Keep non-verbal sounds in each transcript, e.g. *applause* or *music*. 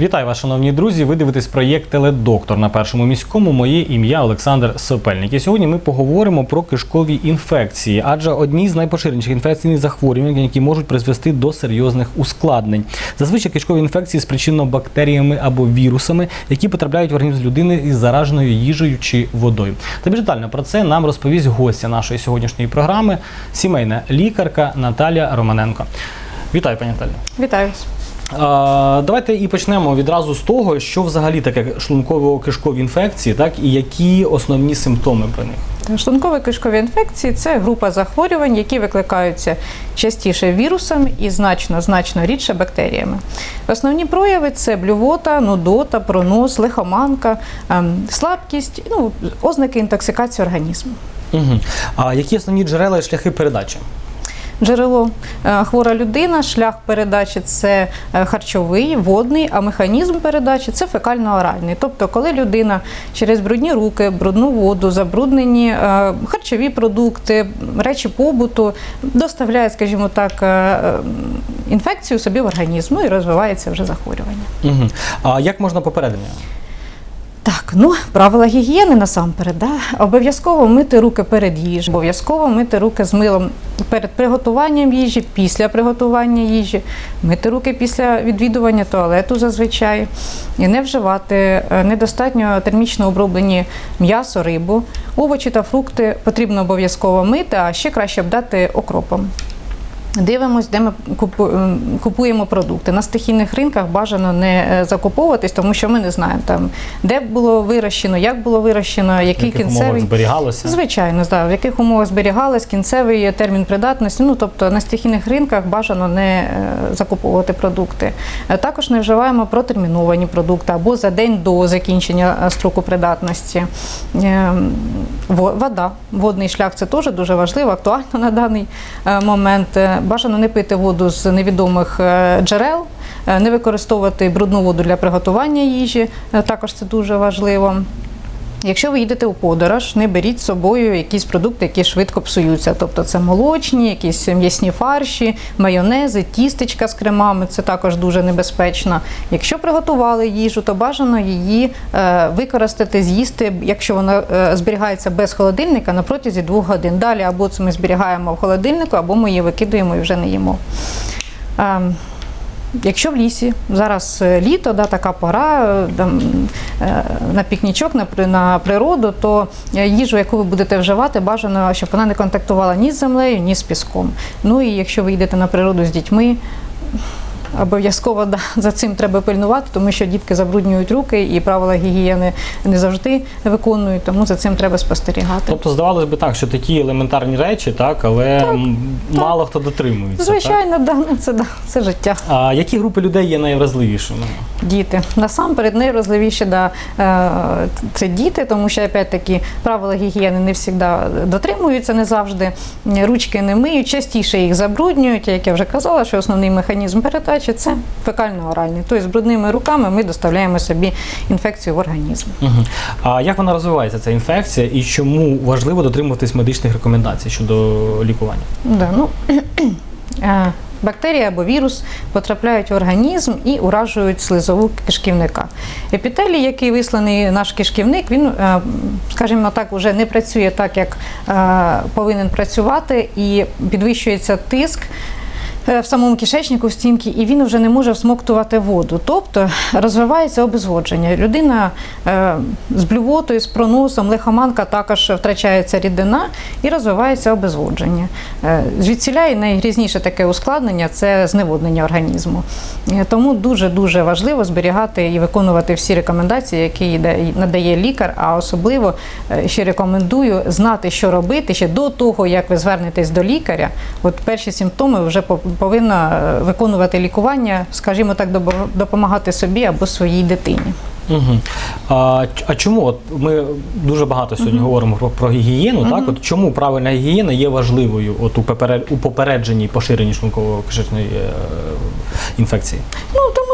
Вітаю вас, шановні друзі. Ви дивитесь проєкт Теледоктор на першому міському. Моє ім'я Олександр Сопельник. І сьогодні ми поговоримо про кишкові інфекції, адже одні з найпоширеніших інфекційних захворювань, які можуть призвести до серйозних ускладнень. Зазвичай кишкові інфекції спричинено бактеріями або вірусами, які потрапляють в організм людини із зараженою їжею чи водою. Та більш детально про це нам розповість гостя нашої сьогоднішньої програми, сімейна лікарка Наталія Романенко. Вітаю, пані Наталі. Вітаю. Давайте і почнемо відразу з того, що взагалі таке шлунково-кишкові інфекції, так і які основні симптоми про них. Шлункові кишкові інфекції це група захворювань, які викликаються частіше вірусами і значно значно рідше бактеріями. Основні прояви це блювота, нудота, пронос, лихоманка, ем, слабкість, ну, ознаки інтоксикації організму. Угу. А які основні джерела і шляхи передачі? Джерело е, хвора людина, шлях передачі це е, харчовий, водний, а механізм передачі це фекально-оральний. Тобто, коли людина через брудні руки, брудну воду, забруднені е, харчові продукти, речі побуту доставляє, скажімо так, інфекцію собі в організм ну і розвивається вже захворювання. Угу. А як можна попередити? Так, ну правила гігієни насамперед. Да? Обов'язково мити руки перед їжею, обов'язково мити руки з милом перед приготуванням їжі, після приготування їжі, мити руки після відвідування туалету зазвичай, і не вживати е, недостатньо термічно оброблені м'ясо, рибу, овочі та фрукти потрібно обов'язково мити, а ще краще обдати окропом. Дивимось, де ми купуємо продукти. На стихійних ринках бажано не е, закуповуватись, тому що ми не знаємо там, де було вирощено, як було вирощено, В який яких умовах зберігалося? Звичайно, да, в яких умовах зберігалось кінцевий термін придатності. Ну тобто на стихійних ринках бажано не е, закуповувати продукти. Е, Також не вживаємо протерміновані продукти або за день до закінчення строку придатності. Вода, водний шлях це теж дуже важливо, актуально на даний момент. Бажано не пити воду з невідомих е, джерел. е, Не використовувати брудну воду для приготування їжі, е, також це дуже важливо. Якщо ви їдете у подорож, не беріть з собою якісь продукти, які швидко псуються. Тобто це молочні, якісь м'ясні фарші, майонези, тістечка з кремами. Це також дуже небезпечно. Якщо приготували їжу, то бажано її е, використати, з'їсти, якщо вона е, зберігається без холодильника на протязі двох годин. Далі або це ми зберігаємо в холодильнику, або ми її викидуємо і вже не їмо. Якщо в лісі зараз е, літо, да, така пора е, там, е, на пікнічок, на, на природу, то їжу, яку ви будете вживати, бажано, щоб вона не контактувала ні з землею, ні з піском. Ну і якщо ви йдете на природу з дітьми, обов'язково да, за цим треба пильнувати, тому що дітки забруднюють руки і правила гігієни не завжди виконують, тому за цим треба спостерігати. Тобто здавалось би так, що такі елементарні речі, так, але м, мало хто дотримується. Так? Звичайно, да, ну, це, да, це життя. А які групи людей є найвразливішими? Діти насамперед найвразливіші да, е, це діти, тому що опять-таки правила гігієни не завжди дотримуються, не завжди ручки не миють, частіше їх забруднюють. Як я вже казала, що основний механізм передачі це фекально-оральний. Тобто з брудними руками ми доставляємо собі інфекцію в організм. Угу. А як вона розвивається, ця інфекція, і чому важливо дотримуватись медичних рекомендацій щодо лікування? Да, ну, *clears throat* е, Бактерія або вірус потрапляють в організм і уражують слизову кишківника. Епітелій, який висланий наш кишківник, він, е, скажімо так, вже не працює так, як е, повинен працювати, і підвищується тиск. Е, В самому кишечнику стінки, і він вже не може всмоктувати воду. Тобто розвивається обезводження. Людина е, з блювотою, з проносом, лихоманка також втрачається рідина і розвивається обезводження. Е, Звідсіля і найгрізніше таке ускладнення це зневоднення організму. Тому дуже-дуже важливо зберігати і виконувати всі рекомендації, які надає лікар, а особливо ще рекомендую знати, що робити ще до того, як ви звернетесь до лікаря. От перші симптоми вже по- повинна е, виконувати лікування, скажімо так, допомагати собі або своїй дитині. Угу. А, а чому от ми дуже багато сьогодні говоримо про, про гігієну? Так, от чому правильна гігієна є важливою от у, поперед, у попередженні поширенні шлунково-кишечної е, інфекції?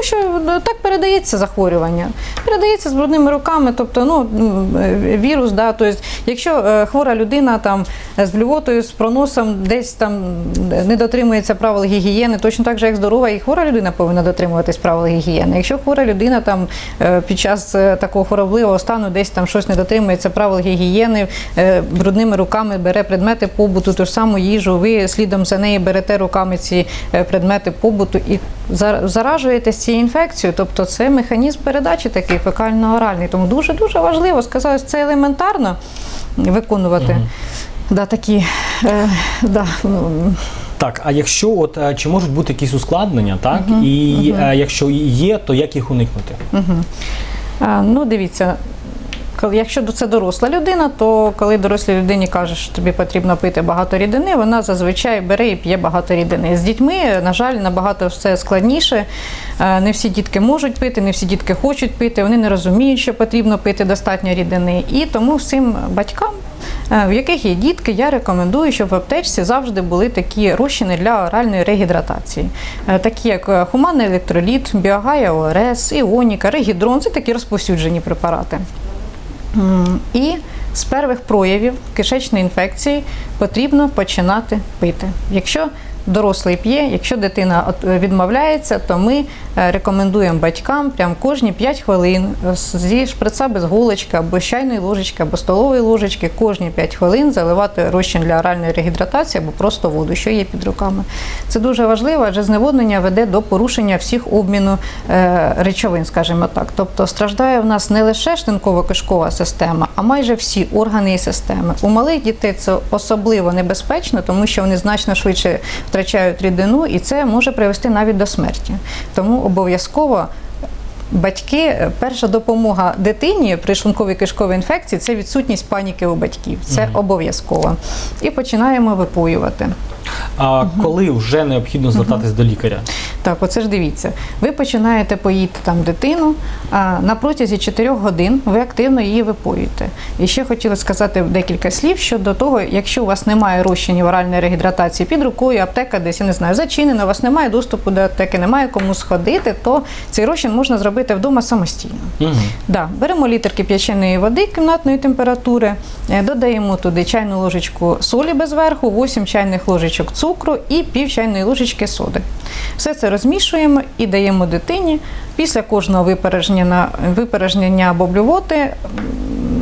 Ну що е, так передається захворювання. Передається з брудними руками, тобто ну, е, вірус, да, тобто, якщо е, хвора людина там з блювотою, з проносом десь там не дотримується правил гігієни, точно так же, як здорова і хвора людина повинна дотримуватись правил гігієни. Якщо хвора людина там е, під час е, такого хворобливого стану десь там щось не дотримується правил гігієни, е, брудними руками бере предмети побуту, ту ж саму їжу, ви слідом за нею берете руками ці е, предмети побуту і за- цією. Тобто це механізм передачі такий фекально-оральний. Тому дуже-дуже важливо сказати, це елементарно виконувати. Да, такі, е, да, Так, а якщо от е, чи можуть бути якісь ускладнення, так? І угу. якщо є, то як їх уникнути? А, Ну, дивіться, коли, якщо це доросла людина, то коли дорослій людині кажеш, що тобі потрібно пити багато рідини, вона зазвичай бере і п'є багато рідини. З дітьми, на жаль, набагато все складніше. Е, Не всі дітки можуть пити, не всі дітки хочуть пити, вони не розуміють, що потрібно пити достатньо рідини. І тому всім батькам. е, В яких є дітки, я рекомендую, щоб в аптечці завжди були такі розчини для оральної регідратації, Е, такі як хуманний електроліт, біогая ОРС, іоніка, регідрон це такі розповсюджені препарати. І з перших проявів кишечної інфекції потрібно починати пити. Якщо дорослий п'є, якщо дитина відмовляється, то ми е, рекомендуємо батькам прям кожні 5 хвилин е, зі шприца без голочки або чайної ложечки, або столової ложечки, кожні 5 хвилин заливати розчин для оральної регідратації або просто воду, що є під руками. Це дуже важливо, адже зневоднення веде до порушення всіх обміну е, речовин, скажімо так. Тобто страждає в нас не лише шлунково-кишкова система, а майже всі органи і системи. У малих дітей це особливо небезпечно, тому що вони значно швидше втрачають рідину, і це може привести навіть до смерті. Тому обов'язково. Батьки, перша допомога дитині при шлунковій кишковій інфекції це відсутність паніки у батьків. Це обов'язково. І починаємо випоювати. А коли вже необхідно звертатись до лікаря? Так, оце ж дивіться. Ви починаєте поїти там дитину, а на протязі 4 годин ви активно її випоюєте. І ще хотіла сказати декілька слів щодо того, якщо у вас немає розчинів оральної регідратації під рукою, аптека десь, я не знаю, зачинена, у вас немає доступу до аптеки, немає кому сходити, то цей розчин можна зробити вдома самостійно. Угу. Да, беремо літр кип'яченої води кімнатної температури, е, додаємо туди чайну ложечку солі без верху, 8 чайних ложечок цукру і пів чайної ложечки соди. Все це розмішуємо і даємо дитині після кожного випередження випорожнення або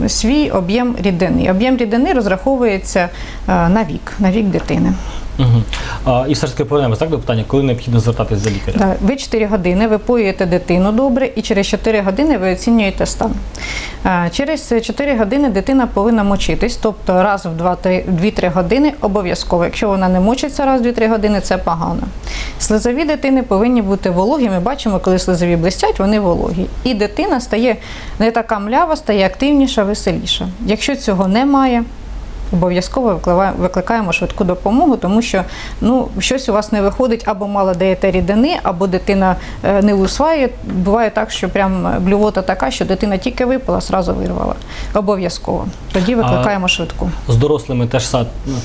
свій об'єм рідини. Об'єм рідини розраховується е, на вік, на вік дитини. Угу. А, і все ж таки повернемось так до питання, коли необхідно звертатись до лікаря? Да, ви 4 години випоюєте дитину добре, і через 4 години ви оцінюєте стан. Через 4 години дитина повинна мочитись, тобто раз в 2-3 години обов'язково. Якщо вона не мочиться раз в 2-3 години, це погано. Слизові дитини повинні бути вологі. Ми бачимо, коли слизові блистять, вони вологі. І дитина стає не така млява, стає активніша, веселіша. Якщо цього немає, Обов'язково викликає- викликаємо швидку допомогу, тому що ну щось у вас не виходить, або мало даєте рідини, або дитина е, не усваює. Буває так, що прям блювота така, що дитина тільки випила, сразу вирвала. Обов'язково. Тоді викликаємо швидку. З дорослими теж,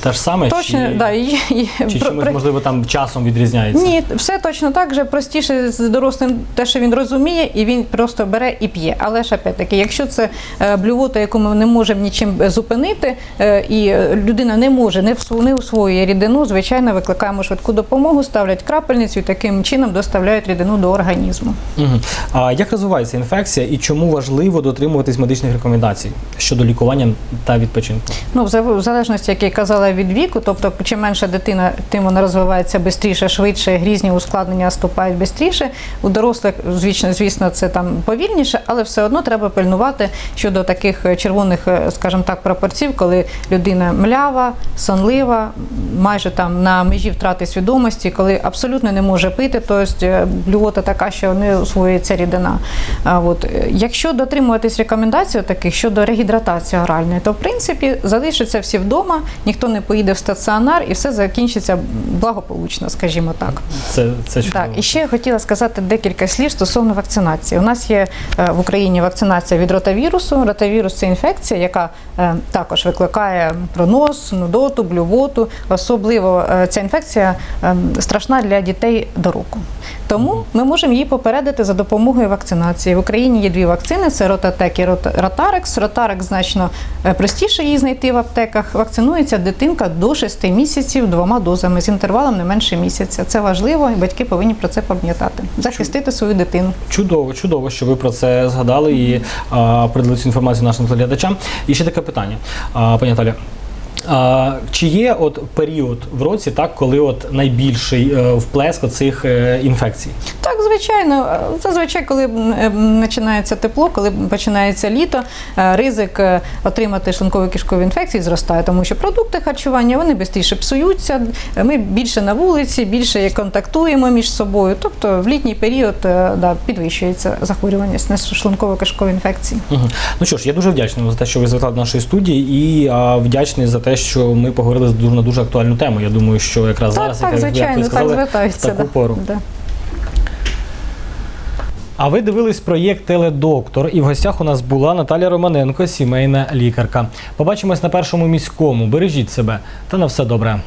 теж саме? Точно, чи, да, і, і, чи про- чимось, можливо, там часом відрізняється? ні, все точно так же. Простіше з дорослим те, що він розуміє, і він просто бере і п'є. Але ж опять-таки, якщо це е, блювота, яку ми не можемо нічим зупинити, е, і людина не може, не не усвоює рідину, звичайно, викликаємо швидку допомогу, ставлять крапельницю і таким чином доставляють рідину до організму. Угу. А як розвивається інфекція і чому важливо дотримуватись медичних рекомендацій щодо лікування та відпочинку? Ну, в залежності, як я казала, від віку, тобто чим менша дитина, тим вона розвивається швидше, швидше, грізні ускладнення наступають швидше. У дорослих, звісно, звісно, це там повільніше, але все одно треба пильнувати щодо таких е, червоних, е, скажімо так, пропорцій, коли людина млява, сонлива, майже там на межі втрати свідомості, коли абсолютно не може пити, тобто е, блювота така, що не усвоюється рідина. От е, якщо дотримуватись рекомендацій таких щодо регідратації оральної, то в принципі залишаться всі вдома, ніхто не поїде в стаціонар і все закінчиться благополучно, скажімо так. Це, це чудово. Так, і ще я хотіла сказати декілька слів стосовно вакцинації. У нас є е, в Україні вакцинація від ротавірусу. Ротавірус це інфекція, яка е, також викликає це про нудоту, блювоту. Особливо е, ця інфекція е, страшна для дітей до року. Тому ми можемо її попередити за допомогою вакцинації. В Україні є дві вакцини: це Ротатек і Ротарекс. Ротарекс значно е, простіше її знайти в аптеках. Вакцинується дитинка до 6 місяців двома дозами з інтервалом не менше місяця. Це важливо, і батьки повинні про це пам'ятати. Захистити свою дитину. Чудово, чудово, що ви про це згадали і а, передали цю інформацію нашим глядачам. І ще таке питання, а, пані Наталя. А, чи є от період в році, так, коли от найбільший е, вплеск цих е, інфекцій? Так, звичайно. Зазвичай, коли е, починається тепло, коли починається літо, е, ризик отримати шлунково кишкові інфекції зростає, тому що продукти харчування вони швидше псуються. Ми більше на вулиці, більше контактуємо між собою. Тобто в літній період е, да, підвищується захворюваність на шлунково кишкові інфекції. Угу. Ну що ж, я дуже вдячний за те, що ви звертали до нашої студії, і а, вдячний за те, що ми поговорили дуже на дуже актуальну тему. Я думаю, що якраз Так, зараз, так, як, як звичайно, сказали, так в звертаються. таку да. пору. Да. А ви дивились проєкт Теледоктор, і в гостях у нас була Наталя Романенко, сімейна лікарка. Побачимось на першому міському. Бережіть себе та на все добре.